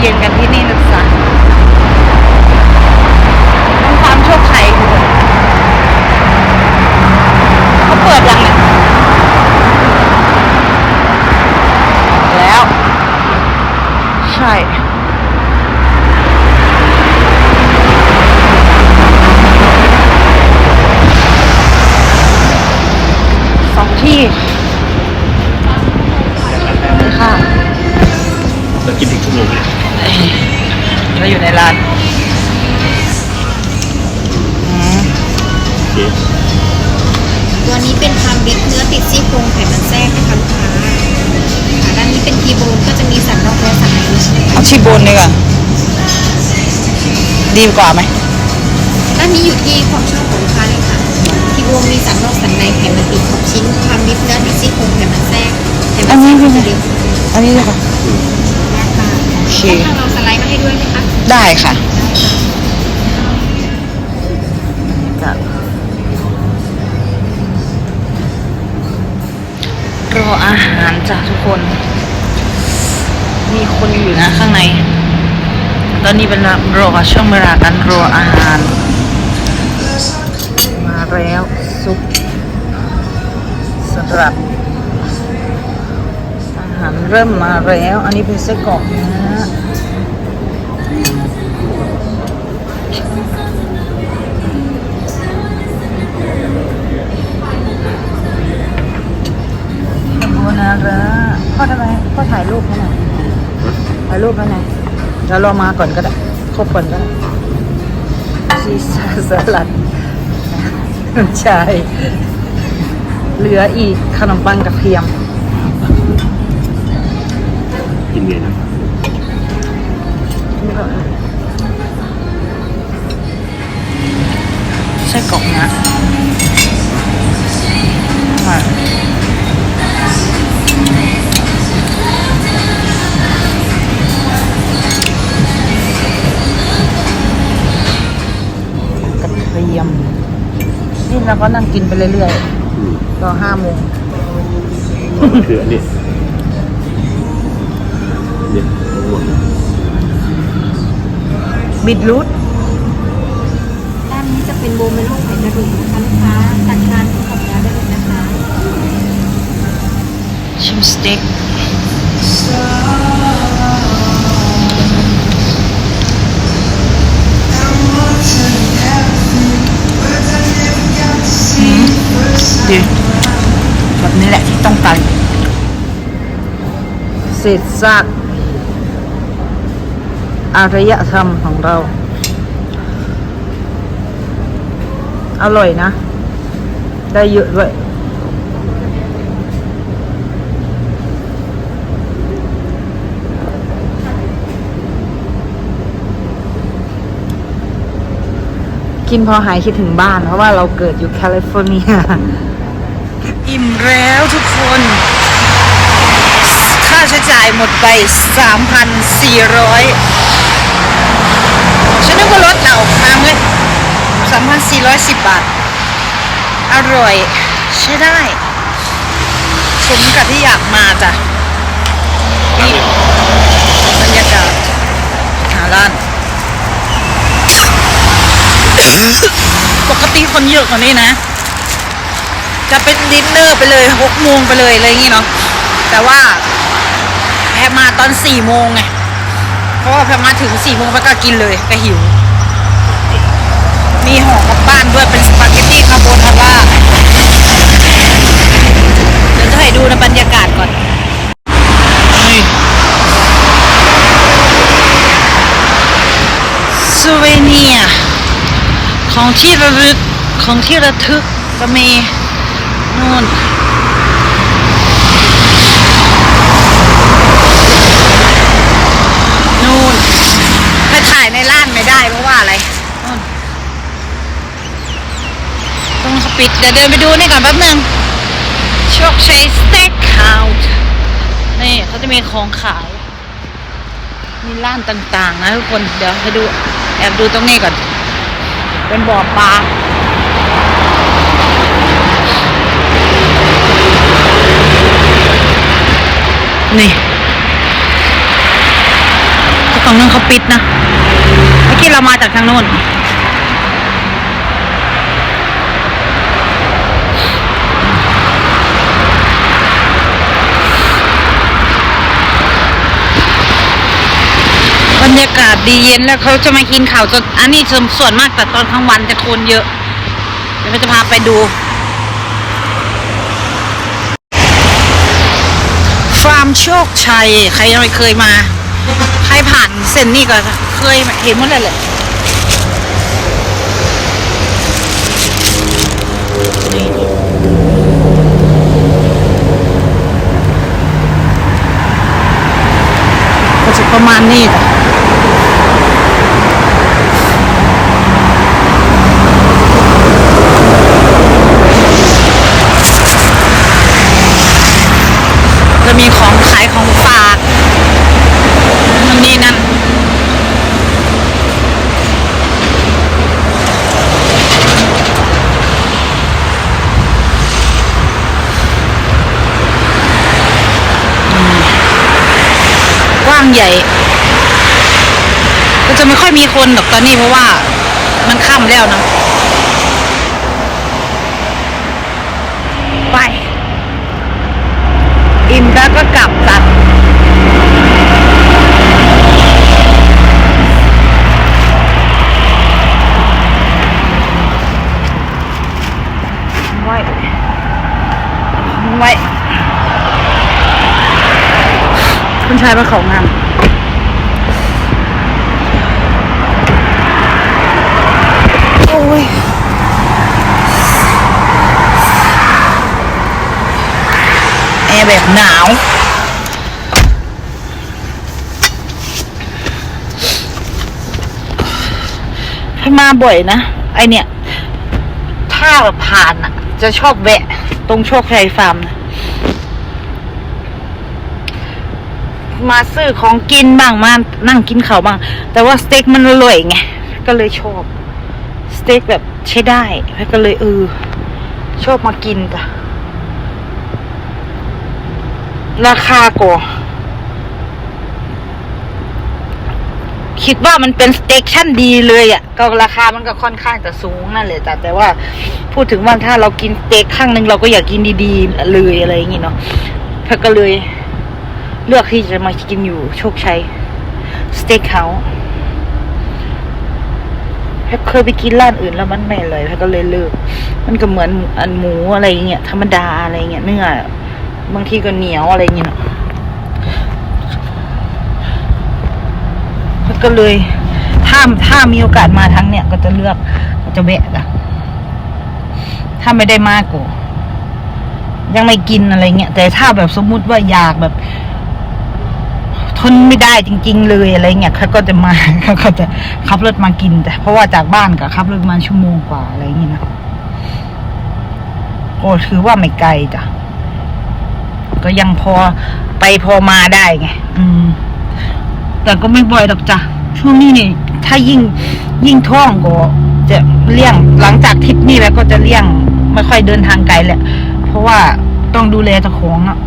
เย็นกันที่นี่นะจ๊ะต้องตามโชคชัยเขาเปิดยังเนี่ยแล้ว ใช่ อยู่ในร้านอืมโอเคตัวนี้เป็นทำบิ๊กเนื้อติดซี่โครงไขมันแทรกนะคะลูกค้าค่ะด้านนี้เป็นทีโบนก็จะมีสันนอกและสันในเอาชีบนดีกว่าดีกว่าไหมด้านนี้อยู่ที่ความชอบของลูกค้าเลยค่ะทีโบนมีสันนอกสันในไขมันติดขอบชิ้นทำบิ๊กเนื้อติดซี่โครงไขมันแทรกไขมัอันนแทรนี้กเป็นจะเรียกอันนี้ดีกว่าราคาโอ เคทางเราสไลด์มาให้ด้วยไหมคะได้ค่ะจะรออาหารจ้ะทุกคน มีคนอยู่นะข้างใน ตอนนี้เป็นรอช่วงเวลาการรออาหาร มาแล้วซุปสำหรับอาหารเริ่มมาแล้ว อันนี้เป็นไส้กรอก ทำไมพ่อถ่ายรูปให้หน่อยถ่ายรูปให้หน่อยเดี๋ยวรอมาก่อนก็ได้ครบก่อนก็ได้ซีซ่าสลัดใช่เหลืออีกขนมปังกระเทียม กินไงนะไส้กรอกนะ เทียมนี่เราก็นั่งกินไปเรื่อยอืมๆรอห้าโมงคืออันนี้เนี่ยมะม่วงบิดรูทด้านนี้จะเป็นโบเมโลไข่กระดูกนะคะลูกค้าตัดทานกับข้าวเหนียวได้เลยนะคะ ชิมสเต็ก ดีแบบนี้แหละที่ต้องการเศษซากอารยธรรมของเรา อร่อยนะ ได้เยอะด้วยกินพอหายคิดถึงบ้าน เพราะว่าเราเกิดอยู่แคลิฟอร์เนีย อิ่มแล้วทุกคน ค่าใช้จ่ายหมดไป 3,400 ฉันนึกว่ารถเรามาเมื่อ3,410 บาท อร่อย ใช้ได้ สมกับที่อยากมาจ้ะนี่บรรยากาศหาร้าน ปกติคนเยอะกว่านี้นะ จะเป็นดินเนอร์ไปเลยหกโมงไปเลยอะไรอย่างงี้เนาะแต่ว่าแพรมาตอนสี่โมงไงเพราะว่าแพรมาถึงสี่โมงแพรก็กินเลยก็หิว มีห่อกลับบ้านด้วยเป็นสปาเกตตี้คาโบนาร่าเดี๋ยวจะให้ดูนะบรรยากาศก่อนนี่ซูเวเนียของที่ระลึกของที่ระทึกก็มี นู่นนู่นไปถ่ายในร้านไม่ได้เพราะว่าอะไรนู่นตรงเขาปิด เดี๋ยวเดินไปดูนี่ก่อนแป๊บนึงโชคชัยสเต็กเฮาส์นี่เขาจะมีของขาย มีร้านต่างๆ นะทุกคน เดี๋ยวให้ดู แอบดูตรงนี้ก่อน เป็นบ่อปลา นี่ต่ฝั่งนู้นเขาปิดนะเมื่อกี้เรามาจากทางโน้นบรรยากาศดีเย็นแล้วเขาจะมากินข่าวจนอันนี้ส่วนมากแต่ตอนกลางวันจะคนเยอะ เดี๋ยวจะพาไปดู โชคชัย ใครยังไม่เคยมา ใครผ่านเส้นนี้ก็เคยเห็นหมดเลยแหละก็จะประมาณนี้ค่ะมีของขายของฝากมันนี่นั่น กว้างใหญ่ ก็จะไม่ค่อยมีคนหรอกตอนนี้เพราะว่ามันค่ำแล้วนะไป อิ่มแล้วก็กลับตัดไว้ไว้ คุณ ชายมาของานโอ้ยแอร์แบบหนาวถ้ามาบ่อยนะ ไอเนี่ย ถ้าแบบผ่านอะ จะชอบแวะ ตรงโชคชัยฟาร์มนะ มาซื้อของกินบ้างมานั่งกินข้าวบ้าง แต่ว่าสเต็กมันอร่อยไงก็เลยชอบสเต็กแบบใช้ได้ก็เลยเออชอบมากินจ้ะราคาก็คิดว่ามันเป็นสเต็กชั้นดีเลยอะ่ะ ก็ราคามันก็ค่อนข้างจะสูงนั่นแหละแต่แต่ว่าพูดถึงว่าถ้าเรากินสเต็กข้างหนึ่งเราก็อยากกินดีๆเลยอะไรอย่างงี้เนาะแพทก็เลย เลือกที่จะมากินอยู่โชคชัยสเต็กเฮาส์แพทเคยไปกินร้านอื่นแล้วมันไม่อร่อยแพทก็เลยเลิก มันก็เหมือนอันหมูอะไรเงี้ยธรรมดาอะไรเงี้ยเนื้อบางทีก็เหนียวอะไรเงี้ยแพทก็เลยถ้าถ้ามีโอกาสมาทั้งเนี่ยก็จะเลือกก็จะแวะอะถ้าไม่ได้มากก็ยังไม่กินอะไรเงี้ยแต่ถ้าแบบสมมุติว่าอยากแบบ ทนไม่ได้จริง ๆ เลยอะไรเงี้ยเขาก็จะมาเขาก็จะขับรถมากินแต่เพราะว่าจากบ้านก็ขับรถมาชั่วโมงกว่าอะไรอย่างเงี้ยนะโอ้ถือว่าไม่ไกลจ้ะก็ยังพอไปพอมาได้ไงอืม แต่ก็ไม่บ่อยหรอกจ้ะช่วงนี้นี่ถ้ายิ่งยิ่งท้องก็จะเลี่ยงหลังจากทริปนี้แล้วก็จะเลี่ยงไม่ค่อยเดินทางไกลแหละ เพราะว่าต้องดูแลเจ้าของอะ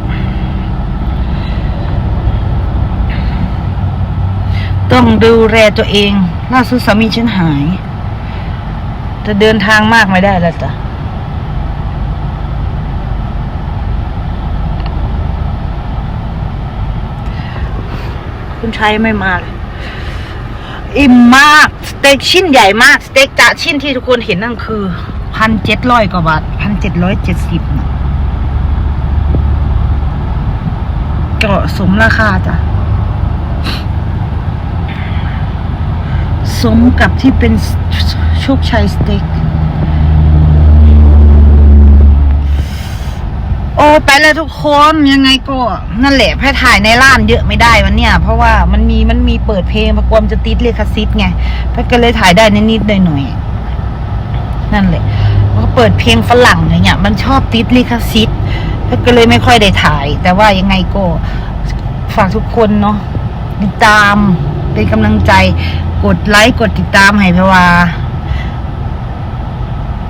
ต้องดูแลตัวเองล่าสุดสามีฉันหาย จะเดินทางมากไม่ได้แล้วจ้ะคุณชายไม่มาเลยอิ่มมากสเต็กชิ้นใหญ่มากสเต็กจะชิ้นที่ทุกคนเห็นนั่นคือพันเจ็ดร้อยกว่าบาทพันเจ็ดร้อยเจ็ดสิบนะก็สมราคาจ้ะ สมกับที่เป็นโชคชัยสเต็กโอ้ไปเลยทุกคนยังไงก็นั่นแหละแพ่ถ่ายในร้านเยอะไม่ได้วันเนี้ยเพราะว่ามันมีมันมีเปิดเพลงประกวมจะติดเลคซิตไงแพ่ก็เลยถ่ายได้นิดๆหน่อยๆนั่นแหละเพราะเปิดเพลงฝรั่งอย่างเงี้ย มันชอบติดลิขสิทธิ์แพ่ก็เลยไม่ค่อยได้ถ่าย แต่ว่ายังไงก็ฝากทุกคนเนาะติดตามเป็นกำลังใจ กดไลค์กดติดตามให้เพราะว่า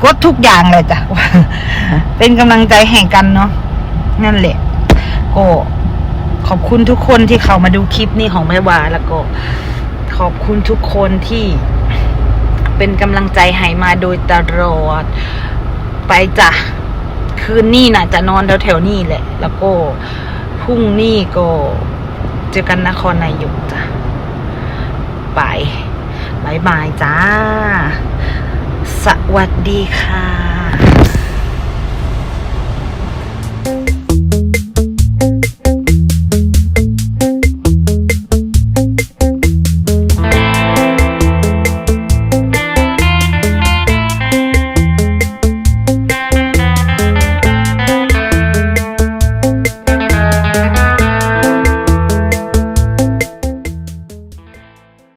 กดทุกอย่างเลยจ้ะ เป็นกำลังใจแห่งกันเนาะนั่นแหละก็ขอบคุณทุกคนที่เข้ามาดูคลิปนี้ของแม่วาแล้วก็ ขอบคุณทุกคนที่เป็นกำลังใจให้มาโดยตลอด ไปจ้ะ คืนนี้น่ะ จะนอนแถวๆนี้แหละ แล้วก็พรุ่งนี้ก็เจอกันนครนายกจ้ะ ไป บายบายจ้า สวัสดีค่ะ